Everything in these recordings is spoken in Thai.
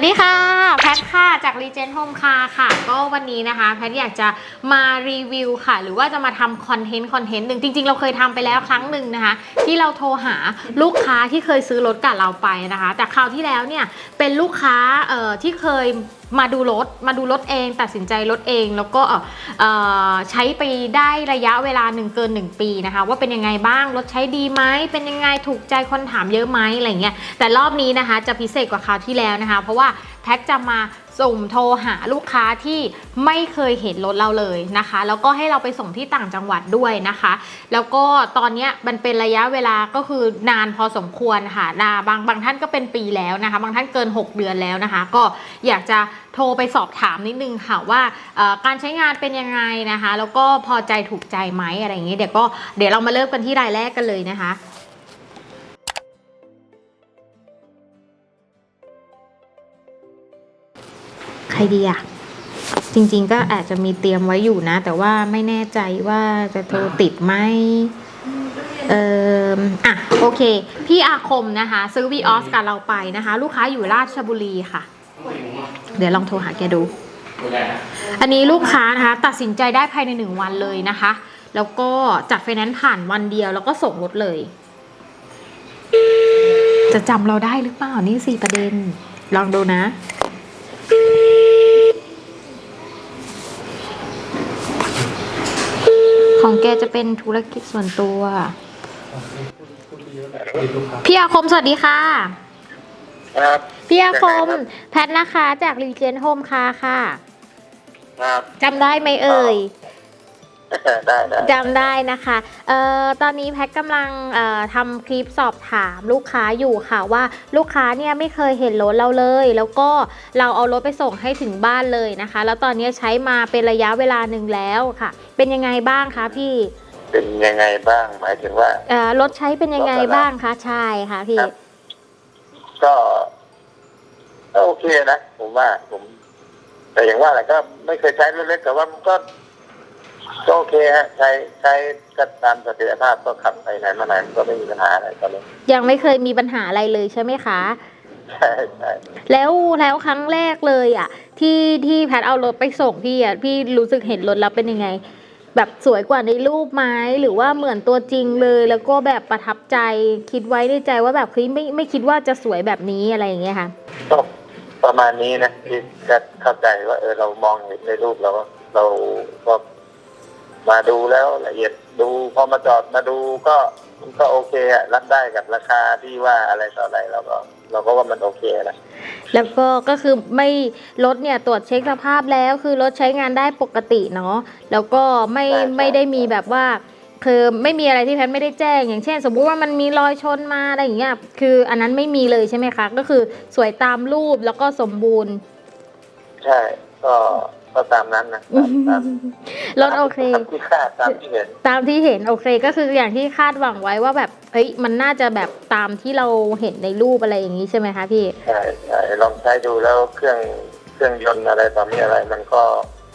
วัสดีค่ะ แพทค่ะ จาก Regent Home Car ค่ะ ก็วันนี้นะคะ แพทอยากจะมารีวิวค่ะ หรือว่าจะมาทำคอนเทนต์คอนเทนต์หนึ่งจริง ๆ เราเคยทำไปแล้วครั้งหนึ่งนะคะ ที่เราโทรหาลูกค้าที่เคยซื้อรถกับเราไปนะคะ แต่คราวที่แล้วเนี่ย เป็นลูกค้าเอ่อที่เคย มาดูรถมาดูรถเองตัดสินใจรถเอง แล้วก็เออใช้ไปได้ระยะเวลาหนึ่งเกิน 1 ปีนะคะ ว่าเป็นยังไงบ้างรถใช้ดีไหมเป็นยังไงถูกใจคนถามเยอะไหมอะไรเงี้ยแต่รอบนี้นะคะจะพิเศษกว่าคราวที่แล้วนะคะ เพราะว่าแพ็กจะมา ส่งโทรหาลูกค้าที่ไม่เคยเห็นรถเราเลยนะคะ แล้วก็ให้เราไปส่งที่ต่างจังหวัดด้วยนะคะ แล้วก็ตอนนี้มันเป็นระยะเวลาก็คือนานพอสมควรค่ะนาบางบางท่านก็เป็นปีแล้วนะคะ บางท่านเกิน 6 เดือนแล้วนะคะ ก็อยากจะโทรไปสอบถามนิดนึงค่ะว่าการใช้งานเป็นยังไงนะคะ แล้วก็พอใจถูกใจไหมอะไรอย่างเงี้ยเดี๋ยวก็เดี๋ยวเรามาเริ่มกันที่รายแรกกันเลยนะคะ ครดีอะจริง ๆ ก็อาจจะมีเตรียมไว้อยู่นะ แต่ว่าไม่แน่ใจว่าจะโทรติดไหมเอ่ออะ โอเค พี่อาคมนะคะ ซื้อวีออสกับเราไปนะคะ ลูกค้าอยู่ราชบุรีค่ะ เดี๋ยวลองโทรหาแกดู อันนี้ลูกค้านะคะ ตัดสินใจได้ภายในหนึ่งวันเลยนะคะ แล้วก็จัดไฟแนนซ์ผ่านวันเดียวแล้วก็ส่งรถเลย จะจำเราได้หรือเปล่านี่สี่ประเด็น ลองดูนะ ของแกจะเป็นธุรกิจส่วนตัว พี่อาคมสวัสดีค่ะ ครับพี่อาคม แพทนะคะ จากรีเจนโฮมคาค่ะ ครับจำได้ไหมเอ่ย ได้ได้จำได้นะคะเอ่อตอนนี้แพทกำลังเอ่อทำคลิปสอบถามลูกค้าอยู่ค่ะว่าลูกค้าเนี่ยไม่เคยเห็นรถเราเลย แล้วก็เราเอารถไปส่งให้ถึงบ้านเลยนะคะ แล้วตอนนี้ใช้มาเป็นระยะเวลาหนึ่งแล้วค่ะ เป็นยังไงบ้างคะพี่เป็นยังไงบ้าง หมายถึงว่า เอ่อรถใช้เป็นยังไงบ้างคะใช่ค่ะพี่ ครับ ก็ก็โอเคนะผมว่าผม แต่อย่างว่าแหละก็ไม่เคยใช้รถเล็กแต่ว่ามันก็ ก็โอเคฮะใช้ใช้ก็ตามศักยภาพก็ขับไปไหนมาไหนมันก็ไม่มีปัญหาอะไรตอนนี้ยังไม่เคยมีปัญหาอะไรเลยใช่ไหมคะ ใช่ใช่แล้วแล้วครั้งแรกเลยอะ ที่ที่แพทเอารถไปส่งพี่อะพี่รู้สึกเห็นรถแล้วเป็นยังไง แบบสวยกว่าในรูปไหมหรือว่าเหมือนตัวจริงเลย แล้วก็แบบประทับใจคิดไว้ในใจว่าแบบเฮ้ยไม่ไม่คิดว่าจะสวยแบบนี้อะไรอย่างเงี้ยค่ะ ก็ประมาณนี้นะที่จะเข้าใจว่าเออเรามองเห็นในรูปเราเราก็ มาดูแล้วละเอียดดูพอมาจอดมาดูก็มันก็โอเคอะรับได้กับราคาที่ว่าอะไรต่ออะไรเราก็ เราก็ว่ามันโอเคนะแล้วก็ก็คือไม่รถเนี่ยตรวจเช็คสภาพแล้วคือรถใช้งานได้ปกติเนาะแล้วก็ไม่ใช่ใช่ไม่ได้มีแบบว่า คือไม่มีอะไรที่แพทย์ไม่ได้แจ้ง อย่างเช่น สมมุติว่ามันมีรอยชนมาอะไรอย่างเงี้ยคืออันนั้นไม่มีเลยใช่ไหมคะ ก็คือสวยตามรูปแล้วก็สมบูรณ์ ใช่ก็ ก็ตามนั้นนะตามตามรถโอเค ตามที่คาดตามที่เห็น ตามที่เห็นโอเคก็คืออย่างที่คาดหวังไว้ว่าแบบเฮ้ยมันน่าจะแบบตามที่เราเห็นในรูปอะไรอย่างนี้ใช่ไหมคะพี่ใช่ใช่ลองใช้ดูแล้วเครื่องเครื่องยนต์อะไรต่อมีอะไร มันก็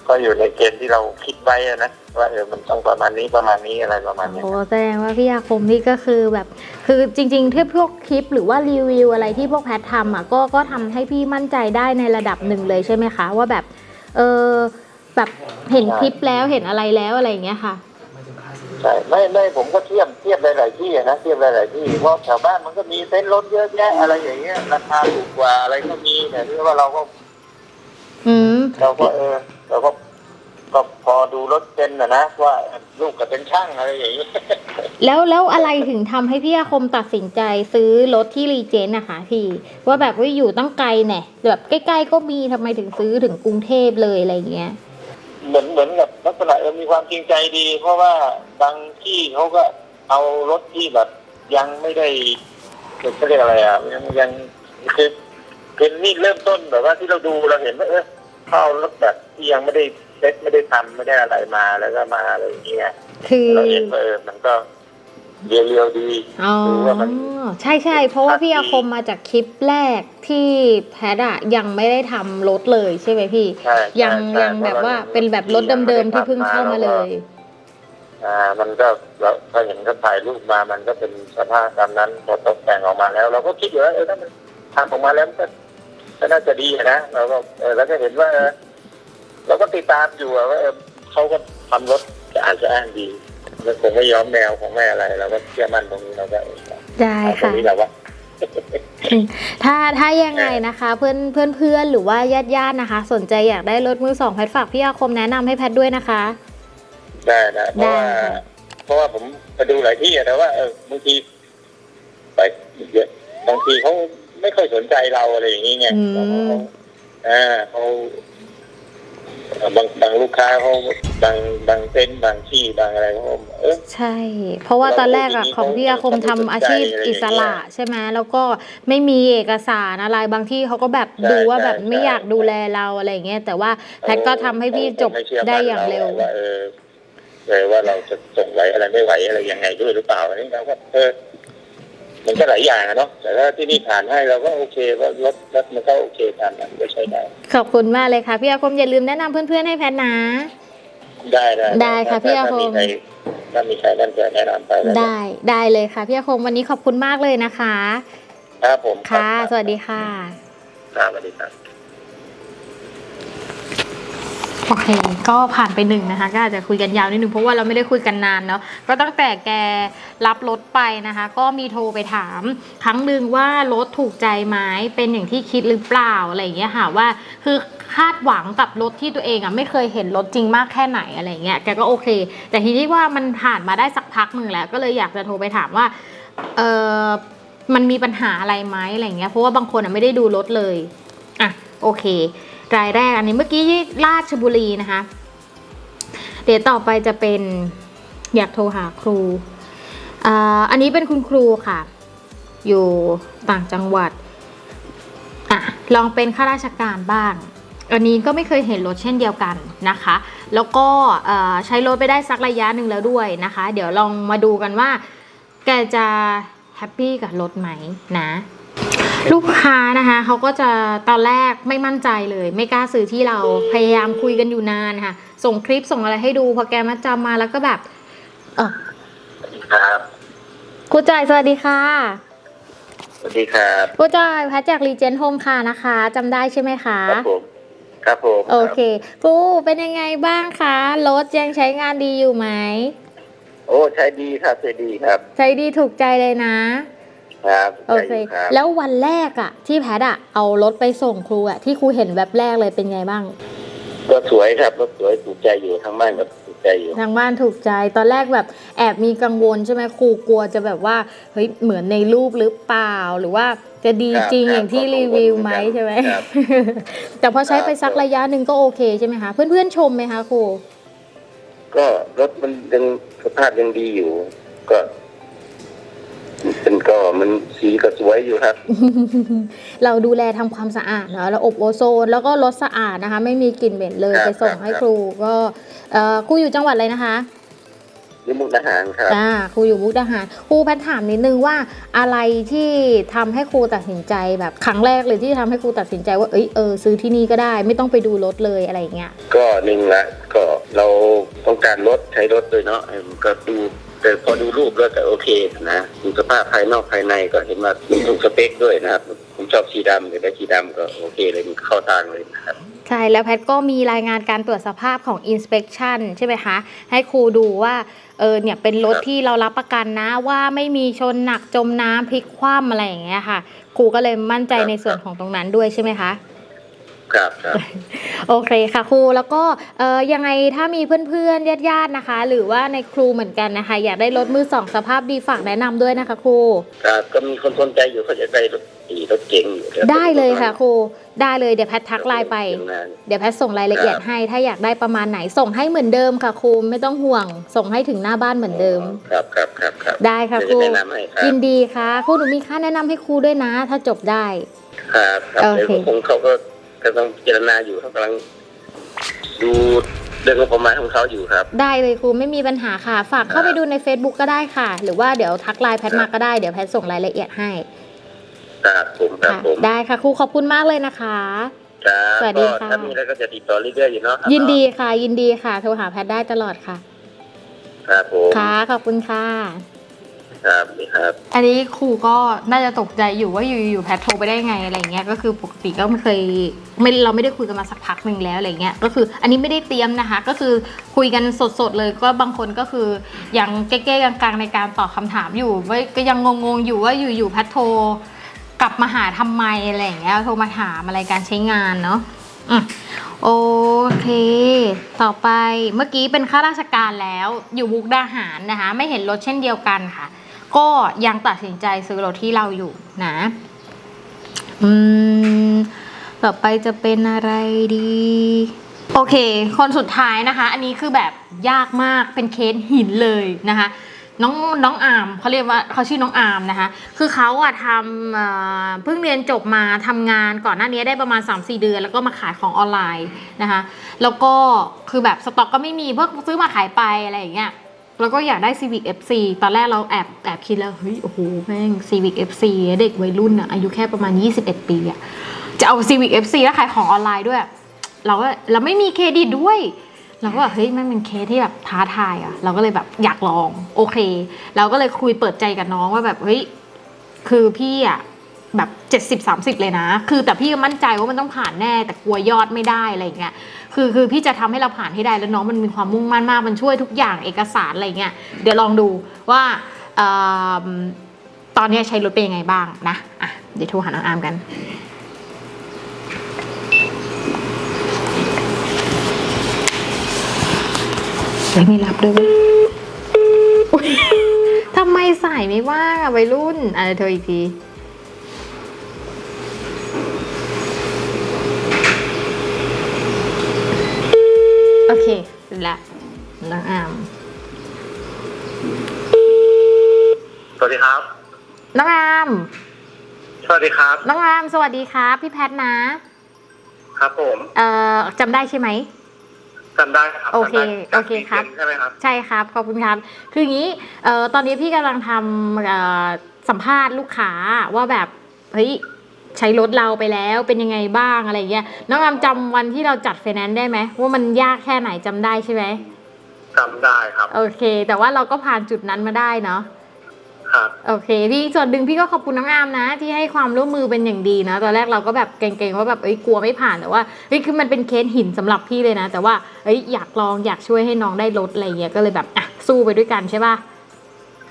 ก็อยู่ในเกณฑ์ที่เราคิดไว้อะนะว่าเออมันต้องประมาณนี้ประมาณนี้อะไรประมาณเนี้ยโอ้แสดงว่าพี่อาคมนี่ก็คือแบบ คือจริงๆที่พวกคลิปหรือว่ารีวิวอะไรที่พวกแพททำอะก็ก็ทำให้พี่มั่นใจได้ในระดับหนึ่งเลยใช่ไหมคะ ว่าแบบ เออแบบเห็นคลิปแล้วเห็นอะไรแล้วอะไรอย่างเงี้ยค่ะใช่ไม่ไม่ผมก็เทียบเทียบหลายๆที่อะนะเทียบหลายๆที่เพราะแถวบ้านมันก็มีเต็นท์รถเยอะแยะอะไรอย่างเงี้ยราคาถูกกว่าอะไรก็มีแต่ที่ว่าเราก็ อืมเราก็เออเราก็ ก็พอดูรถเป็นนะนะว่าลูกก็เป็นช่างอะไรอย่างเงี้ยแล้วแล้วอะไรถึงทำให้พี่อาคมตัดสินใจซื้อรถที่รีเจนนะคะพี่ ว่าแบบว่าอยู่ตั้งไกลแน่แบบใกล้ๆก็มีทำไมถึงซื้อถึงกรุงเทพเลยอะไรอย่างเงี้ย เหมือนเหมือนกับลักษณะเออมีความจริงใจดี เพราะว่าบางที่เขาก็เอารถที่แบบยังไม่ได้เขาเรียกอะไรอะยังยังคือคือนี่เริ่มต้นแบบว่าที่เราดูเราเห็นว่าเออเข้ารถแบบที่ยังไม่ได้เซ็ตไม่ได้ทำไม่ได้อะไรมาแล้วก็มาอะไรอย่างเงี้ยคือเราเห็นว่าเออมันก็เรียวๆดีอ๋อดูว่ามันใช่ใช่เพราะว่าพี่อาคมมาจากคลิปแรกที่แพทอะยังไม่ได้ทำรถเลยใช่ไหมพี่ใช่ใช่ยังใช่ยังแบบว่าพระเป็นแบบรถเดิมๆที่เพิ่งเข้ามาเลยอ่ามันก็เราถ้าเห็นเขาถ่ายรูปมามันก็เป็นสภาพตามนั้นพอตกแต่งออกมาแล้ว เราก็คิดอยู่ว่าเออถ้ามันทำออกมาแล้วมันก็ก็น่าจะดีอะนะเราก็เออแล้วก็เห็นว่า เออเราก็ติดตามอยู่อะว่าเออเขาก็ทำรถจะอาจจะอ้างดีแล้วคงไม่ยอมแนวของแม่อะไรเราก็เชื่อมั่นตรงนี้เราก็เออได้เอาตรค่ะงนี้เราว่าถ้าถ้ายังไงนะคะ เพื่อนเพื่อนเพื่อนหรือว่าญาติญาตินะคะ สนใจอยากได้รถมือสองแพทฝากพี่อาคมแนะนำให้แพทด้วยนะคะ ได้นะเพราะว่าได้ค่ะเพราะว่าผมไปดูหลายที่อะแต่ว่าเออบางทีไปเยอะบางทีเขาไม่ค่อยสนใจเราอะไรอย่างนี้ไงอืมอ่าเขาเอ่อ บางบางลูกค้าเขาบางบางเต็นท์บางที่บางอะไรเขาเออ ใช่ เพราะว่าตอนแรกอะเราของพี่อาคมทำอาชีพอิสระใช่ไหมแล้วก็ไม่มีเอกสารอะไรบางที่เขาก็แบบใช่ดูว่าแบบใช่ไม่อยากดูแลเราอะไรอย่างเงี้ยแต่ว่าแพทก็ทำให้พี่จบไม่เชื่มั่นได้อย่างเร็ว ว่าเออเออว่าเราจะส่งไหวอะไรไม่ไหวอะไรยังไงด้วยหรือเปล่าอันนี้เราก็เออ มันก็หลายอย่างอะเนาะแต่ถ้าที่นี่ผ่านให้เราก็โอเคว่ารถรถมันก็โอเคผ่านมันก็ใช้ได้ขอบคุณมากเลยค่ะ พี่อาคมอย่าลืมแนะนำเพื่อนๆให้แพทนะ ได้ได้ได้ค่ะพี่อาคมถ้มีใรถ้ามีใครนั่นจะแนะนำไปแล้วได้ได้เลยค่ะพี่อาคมวันนี้ขอบคุณมากเลยนะคะ ครับผมค่ะรับสวัสดีค่ะครับสวัสดีครับ โอเค ก็ผ่านไปหนึ่งนะคะ ก็อาจจะคุยกันยาวนิดนึงเพราะว่าเราไม่ได้คุยกันนานเนาะ ก็ตั้งแต่แกรับรถไปนะคะ ก็มีโทรไปถาม ครั้งหนึ่งว่ารถถูกใจไหมเป็นอย่างที่คิดหรือเปล่าอะไรอย่างเงี้ยค่ะว่า คือคาดหวังกับรถที่ตัวเองอะไม่เคยเห็นรถจริงมากแค่ไหนอะไรเงี้ย แกก็โอเค แต่ทีนี้ว่ามันผ่านมาได้สักพักหนึ่งแล้ว ก็เลยอยากจะโทรไปถามว่า เออมันมีปัญหาอะไรไหมอะไรเงี้ย เพราะว่าบางคนอะไม่ได้ดูรถเลย อะ โอเค รายแรก อันนี้เมื่อกี้ราชบุรีนะคะ เดี๋ยวต่อไปจะเป็นอยากโทรหาครู อันนี้เป็นคุณครูค่ะ อยู่ต่างจังหวัดอลองเป็นข้าราชการบ้าง อันนี้ก็ไม่เคยเห็นรถเช่นเดียวกันนะคะ แล้วก็ใช้รถไปได้สักระยะหนึ่งแล้วด้วยนะคะ เดี๋ยวลองมาดูกันว่า แกจะแฮปปี้กับรถไหมนะ ลูกค้านะคะเขาก็จะตอนแรกไม่มั่นใจเลย ไม่กล้าซื้อที่เราพยายามคุยกันอยู่นานค่ะ ส่งคลิปส่งอะไรให้ดูพอแกมาจำมาแล้วก็แบบ เออครับครูจอยสวัสดีค่ะสวัสดีครับครูจอยแพทจากรีเจนโฮมค่ะนะคะจำได้ใช่ไหมคะครับผมครับผมโอเคครูเป็นยังไงบ้างคะรถยังใช้งานดีอยู่ไหมโอ้ใช้ดีครับใช้ดีครับ ใช้ดีถูกใจเลยนะ ครับโอเคใช้ยู่ครับแล้ววันแรกอะที่แพทอะเอารถไปส่งครูอะที่ครูเห็นแบบแรกเลยเป็นไงบ้าง ก็สวยครับรถสวยถูกใจอยู่ทั้งบ้านก็ถูกใจอยู่ ทางบ้านถูกใจ ตอนแรกแบบแอบมีกังวลใช่ไหมครูกลัวจะแบบว่าเฮ้ยเหมือนในรูปหรือเปล่าหรือว่าจะดีครับจริงครับอย่างที่ก็กังวลรีวิวไหมเหมือนกันใช่ไหม ครับ แต่พอใช้ไปครับสักระยะหนึ่งก็โอเคใช่ไหมคะ เพื่อนๆชมไหมคะครู ก็รถมันยังสภาพยังดีอยู่ ก็เป็นก็ มันสีก็สวยอยู่ครับ เราดูแลทำความสะอาดเนาะแล้วอบโอโซน แล้วก็รถสะอาดนะคะ ไม่มีกลิ่นเหม็นเลยครับไปส่งครับให้ครับ ครูก็เอ่อครูอยู่จังหวัดอะไรนะคะ นี่มุกดาหารครับ อ่าครูอยู่มุกดาหารครูแพทถามนิดนึงว่าอะไรที่ทำให้ครูตัดสินใจแบบครั้งแรกเลยที่ทำให้ครูตัดสินใจว่าเอ้ยเออซื้อที่นี่ก็ได้ ไม่ต้องไปดูรถเลยอะไรอย่างเงี้ยก็หนึ่งละก็เราต้องการรถใช้รถด้วยเนาะเออก็ดู แต่พอดูรูปแล้วก็โอเคนะดูสภาพภายนอกภายในก็เห็นว่ามันถูกสเปคด้วยนะครับ ผมชอบสีดำเลยได้สีดำก็โอเคเลยมันเข้าทางเลยนะครับ ใช่แล้วแพทก็มีรายงานการตรวจสภาพของ inspection ใช่ไหมคะ ให้ครูดูว่าเออเนี่ยเป็นรถครับที่เรารับประกันนะว่าไม่มีชนหนักจมน้ำพลิกคว่ำอะไรอย่างเงี้ยค่ะ ครูก็เลยมั่นใจในส่วนของตรงนั้นด้วยใช่ไหมคะ ครับครับ โอเคค่ะครูแล้วก็เออยังไงถ้ามีเพื่อนๆญาติๆนะคะ หรือว่าในครูเหมือนกันนะคะ อยากได้รถมือสองสภาพดีฝากแนะนำด้วยนะคะครู ครับก็มีคนสนใจอยู่เขาจะได้รถดีรถเก๋งอยู่ดี๋วได้เลยค่ะครูได้เลยเดี๋ยวแพททักไลน์ไป เดี๋ยวงานเดี๋ยวแพทส่งรายละเอียดครับให้ถ้าอยากได้ประมาณไหนส่งให้เหมือนเดิมค่ะครูไม่ต้องห่วง ส่งให้ถึงหน้าบ้านเหมือนเดิม ครับครับครับครับได้ค่ะคเดี๋รูยวจะแนะนำให้ครับยินดีค่ะครูหนูมีค่าแนะนำให้ครูด้วยนะ ถ้าจบได้ ครับครับโอเดี๋ยวเคคงเขาก็ กำลังพิจารณาอยู่เขากำลังดูเรื่องงบประมาณของเขาอยู่ครับ ได้เลยครูไม่มีปัญหาค่ะ ฝากเข้าไปดูใน Facebook ก็ได้ค่ะ หรือว่าเดี๋ยวทักไลน์แพทมาก็ได้เดี๋ยวแพทส่งรายละเอียดให้ครับผมครับค่ะผมได้ค่ะครูขอบคุณมากเลยนะคะ ครับสวัสดีก็ค่ะ ถ้ามีอะไรก็จะติดต่อเรื่อยๆอยู่เนาะครับยินดีค่ะ ยินดีค่ะ โทรหาแพทได้ตลอดค่ะ ครับผม ค่ะ ขอบคุณค่ะ ครับนี่ครับ อันนี้ครูก็น่าจะตกใจอยู่ว่าอยู่ๆแพทโทรไปได้ไงอะไรเงี้ยก็คือปกติก็ไม่เคยไม่เราไม่ได้คุยกันมาสักพักหนึ่งแล้วอะไรเงี้ยก็คืออันนี้ไม่ได้เตรียมนะคะ ก็คือคุยกันสดๆเลยก็บางคนก็คือยังเก้ๆกลางๆในการตอบคำถามอยู่ว่าก็ยังงงๆอยู่ว่าอยู่ๆแพทโทรกลับมาหาทำไมอะไรเงี้ยโทรมาถามอะไรการใช้งานเนาะอโอเค ต่อไปเมื่อกี้เป็นข้าราชการแล้วอยู่มุกดาหารนะคะ ไม่เห็นรถเช่นเดียวกันค่ะ ก็ยังตัดสินใจซื้อรถที่เราอยู่นะ อืม ต่อไปจะเป็นอะไรดี โอเค คนสุดท้ายนะคะ อันนี้คือแบบยากมากเป็นเคสหินเลยนะคะน้องน้องอามเขาเรียกว่าเขาชื่อน้องอามนะคะ คือเขาอะทำเพิ่งเรียนจบมาทำงานก่อนหน้านี้ได้ประมาณ 3-4 เดือน แล้วก็มาขายของออนไลน์นะคะ แล้วก็คือแบบสต็อกก็ไม่มีเพิ่งซื้อมาขายไปอะไรอย่างเงี้ย แล้วก็อยากได้ Civic FC ตอนแรกเราแอบแอบคิดแล้ว เฮ้ย โอ้โห แม่ง Civic FC เด็กวัยรุ่นอะอายุแค่ประมาณ 21 ปีอะจะเอา Civic FC แล้วขายของออนไลน์ด้วย เราก็เราไม่มีเครดิตด้วย เราก็แบบเฮ้ยแม่งเป็นเคสที่แบบท้าทายอะเราก็เลยแบบอยากลอง โอเค เราก็เลยคุยเปิดใจกับน้องว่าแบบ เฮ้ย คือพี่อะ แบบ 70 30 เลยนะ คือแต่พี่ก็มั่นใจว่ามันต้องผ่านแน่ แต่กลัวยอดไม่ได้อะไรเงี้ย คือคือพี่จะทำให้เราผ่านให้ได้แล้วน้องมันมีความมุ่งมั่นมาก มันช่วยทุกอย่างเอกสารอะไรเงี้ย เดี๋ยวลองดูว่าเอิ่มตอนนี้ใช้รถเป็นยังไงบ้างนะ อะ เดี๋ยวโทรหาน้องอามกันเฮ้ยไม่รับด้วยทำไมสายไม่ว่างอะวัยรุ่นอะไรเธออีกที เคเสร็จแล้วน้องอามสวัสดีครับ น้องอาม สวัสดีครับ น้องอาม สวัสดีครับ พี่แพทนะ ครับผมเอ่อจำได้ใช่ไหมจำได้ครับโอเคจำได้โอเคครับ ใช่ไหมครับ ใช่ครับ ขอบคุณครับ คืออย่างนี้ เอ่อ ตอนนี้พี่กำลังทำเอ่อสัมภาษณ์ลูกค้าว่าแบบ เฮ้ย ใช้รถเราไปแล้วเป็นยังไงบ้างอะไรเงี้ยน้องอามจำวันที่เราจัดไฟแนนซ์ได้ไหมว่ามันยากแค่ไหนจำได้ใช่ไหมจำได้ครับ โอเค แต่ว่าเราก็ผ่านจุดนั้นมาได้เนาะครับโอเคพี่ส่วนหนึ่งพี่ก็ขอบคุณน้องอามนะ ที่ให้ความร่วมมือเป็นอย่างดีนะตอนแรกเราก็แบบเกรงๆว่าแบบเอ้ยกลัวไม่ผ่านแต่ว่าเฮ้ยคือมันเป็นเคสหินสำหรับพี่เลยนะ แต่ว่าเอ้ยอยากลองอยากช่วยให้น้องได้ลดอะไรเงี้ยก็เลยแบบอะสู้ไปด้วยกันใช่ป่ะ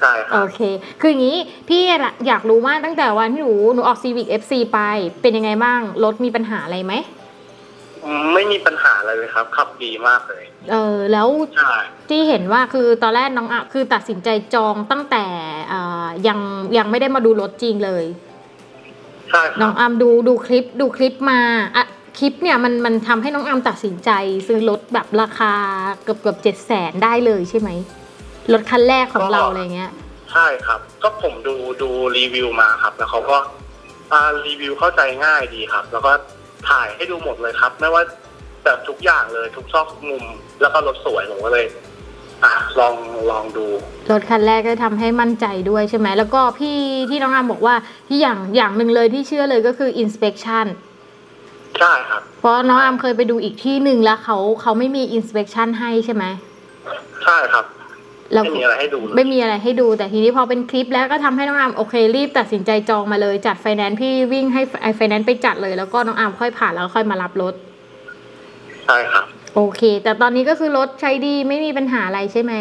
ใช่คโอรับเค คืออย่างนี้พี่อยากรู้มากตั้งแต่วันที่หนูหนูออก Civic FC ไป เป็นยังไงบ้าง รถมีปัญหาอะไรไหมอืมไม่มีปัญหาอะไรเลยครับ ขับดีมากเลย เออ แล้วใช่ที่เห็นว่าคือตอนแรกน้องอะคือตัดสินใจจองตั้งแต่อ่ายังยังไม่ได้มาดูรถจริงเลย ใช่คน้รัอบงอามดูดูคลิปดูคลิปมาอะคลิปเนี่ยมันมันทำให้น้องอามตัดสินใจ ซื้อรถแบบราคาเกือบเกือบเจ็ดแสนได้เลยใช่ไหม รถคันแรกของเราอะไรเงี้ย ใช่ครับ ก็ผมดูดูรีวิวมาครับ แล้วเขาก็อ่ารีวิวเข้าใจง่ายดีครับ แล้วก็ถ่ายให้ดูหมดเลยครับ ไม่ว่าแบบทุกอย่างเลยทุกซอกทุกมุม แล้วก็รถสวยผมก็เลย อะลองลองดู รถคันแรกก็ทำให้มั่นใจด้วยใช่ไหม แล้วก็พี่ที่น้องอามบอกว่าที่อย่างอย่างหนึ่งเลยที่เชื่อเลยก็คือ inspection ใช่ครับ เพราะน้องอามเคยไปดูอีกที่หนึ่งแล้วเขาเขาไม่มี inspection ให้ใช่ไหม ใช่ครับ แล้วไม่มีอะไรให้ดูเลยไม่มีอะไรให้ดู แต่ทีนี้พอเป็นคลิปแล้วก็ทำให้น้องอามโอเครีบตัดสินใจจองมาเลย จัดไฟแนนซ์พี่วิ่งให้ไฟแนนซ์ไปจัดเลย แล้วก็น้องอามค่อยผ่านแล้วค่อยมารับรถ ใช่ครับ โอเค แต่ตอนนี้ก็คือรถใช้ดีไม่มีปัญหาอะไรใช่ไหม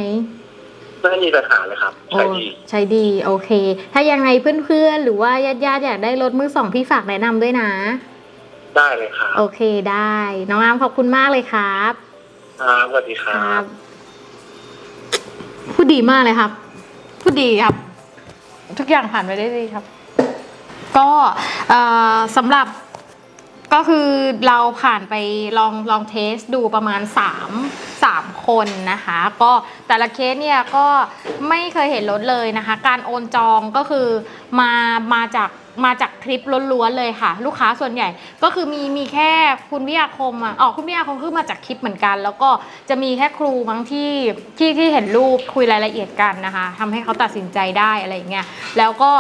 ไม่มีปัญหาเลยครับโอ้ใช่ดีใช้ดีโอเค ถ้ายังไงเพื่อนๆ หรือว่าญาติๆอยากได้รถมือสองพี่ฝากแนะนำด้วยนะ ได้เลยครับ โอเคได้ น้องอามขอบคุณมากเลยครับครับสวัสดีคครัรับบ พูดดีมากเลยครับ พูดดีครับ ทุกอย่างผ่านไปได้ดีครับ ก็เอ่อสำหรับก็คือเราผ่านไปลองลองเทสดูประมาณ 3 3 คนนะคะ ก็แต่ละเคสเนี่ยก็ไม่เคยเห็นรถเลยนะคะ การโอนจองก็คือมามาจาก มาจากคลิปล้วนๆเลยค่ะ ลูกค้าส่วนใหญ่ก็คือมีมีแค่คุณวิยาคมอะอ๋อคุณวิยาคมคือมาจากคลิปเหมือนกัน แล้วก็จะมีแค่ครูบางที่ที่ที่เห็นรูปคุยรายละเอียดกันนะคะทำให้เขาตัดสินใจได้อะไรอย่างเงี้ยแล้วก็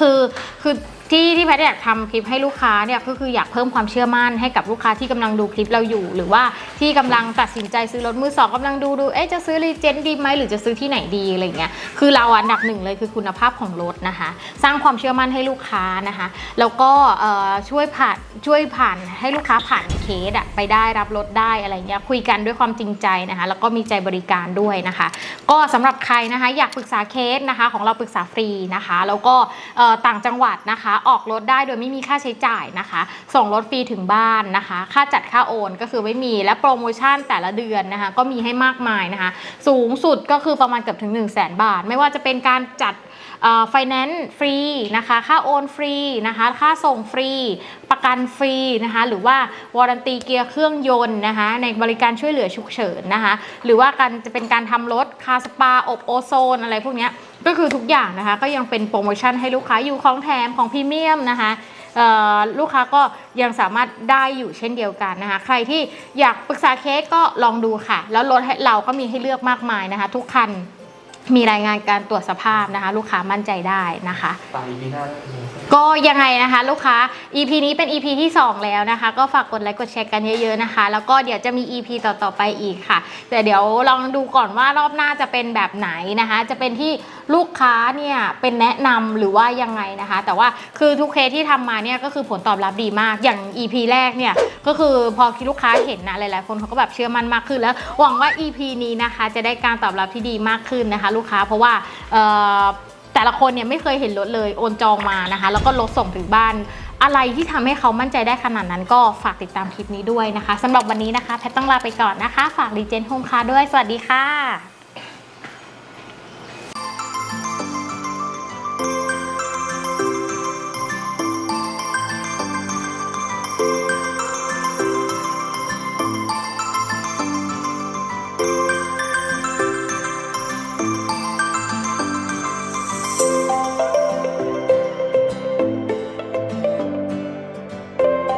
คือคือ ที่ที่แพทย์อยากทำคลิปให้ลูกค้าเนี่ยก็คืออยากเพิ่มความเชื่อมั่นให้กับลูกค้าที่กำลังดูคลิปเราอยู่ หรือว่าที่กำลังตัดสินใจซื้อรถมือสองกำลังดูดูเอ๊ะจะซื้อรีเจนดีไหมหรือจะซื้อที่ไหนดีอะไรเงี้ยคือเราอันดับหนึ่งเลยคือคุณภาพของรถนะคะ สร้างความเชื่อมั่นให้ลูกค้านะคะ แล้วก็ช่วยผ่านช่วยผ่านให้ลูกค้าผ่านเคสอะไปได้รับรถได้อะไรเงี้ยคุยกันด้วยความจริงใจนะคะ แล้วก็มีใจบริการด้วยนะคะ ก็สำหรับใครนะคะอยากปรึกษาเคสนะคะ ของเราปรึกษาฟรีนะคะ แล้วก็ต่างจังหวัดนะคะออกรถได้โดยไม่มีค่าใช้จ่ายนะคะ ส่งรถฟรีถึงบ้านนะคะ ค่าจัดค่าโอนก็คือไม่มีและโปรโมชั่นแต่ละเดือนนะคะก็มีให้มากมายนะคะ สูงสุดก็คือประมาณเกือบถึง 1 0 0 0 0แสนบาท ไม่ว่าจะเป็นการจัดไฟแนนซ์ฟรีนะคะ ค่าโอนฟรีนะคะ ค่าส่งฟรี ประกันฟรีนะคะ หรือว่าวารันตีเกียร์เครื่องยนต์นะคะ ในบริการช่วยเหลือฉุกเฉินนะคะ หรือว่าการจะเป็นการทำรถคาสปา อบโอโซน อะไรพวกนี้ ก็คือทุกอย่างนะคะก็ยังเป็นโปรโมชั่นให้ลูกค้าอยู่ของแถมของพรีเมียมนะคะลูกค้าก็ยังสามารถได้อยู่เช่นเดียวกันนะคะ ใครที่อยากปรึกษาเคสก็ลองดูค่ะ แล้วรถให้เราก็มีให้เลือกมากมายนะคะ ทุกคัน มีรายงานการตรวจสภาพนะคะ ลูกค้ามั่นใจได้นะคะตามอีพีหน้าก็ยังไงนะคะลูกค้า EP นี้เป็น EP ที่ 2 แล้วนะคะ ก็ฝากกดไลค์กดแชร์กันเยอะๆนะคะ แล้วก็เดี๋ยวจะมี EP ต่อๆไปอีกค่ะ แต่เดี๋ยวลองดูก่อนว่ารอบหน้าจะเป็นแบบไหนนะคะ จะเป็นที่ลูกค้าเนี่ยเป็นแนะนำหรือว่ายังไงนะคะ แต่ว่าคือทุกเคสที่ทำมาเนี่ยก็คือผลตอบรับดีมากอย่าง EP แรกเนี่ยก็คือพอลูกค้าเห็นนะหลายๆคนเขาก็แบบเชื่อมั่นมากขึ้นแล้วหวังว่า EP นี้นะคะ จะได้การตอบรับที่ดีมากขึ้นนะคะลูกค้า เพราะว่าแต่ละคนเนี่ยไม่เคยเห็นรถเลยโอนจองมานะคะ แล้วก็รถส่งถึงบ้าน อะไรที่ทำให้เขามั่นใจได้ขนาดนั้นก็ฝากติดตามคลิปนี้ด้วยนะคะ สำหรับวันนี้นะคะ แพทต้องลาไปก่อนนะคะ ฝากรีเจนโฮมคาด้วย สวัสดีค่ะ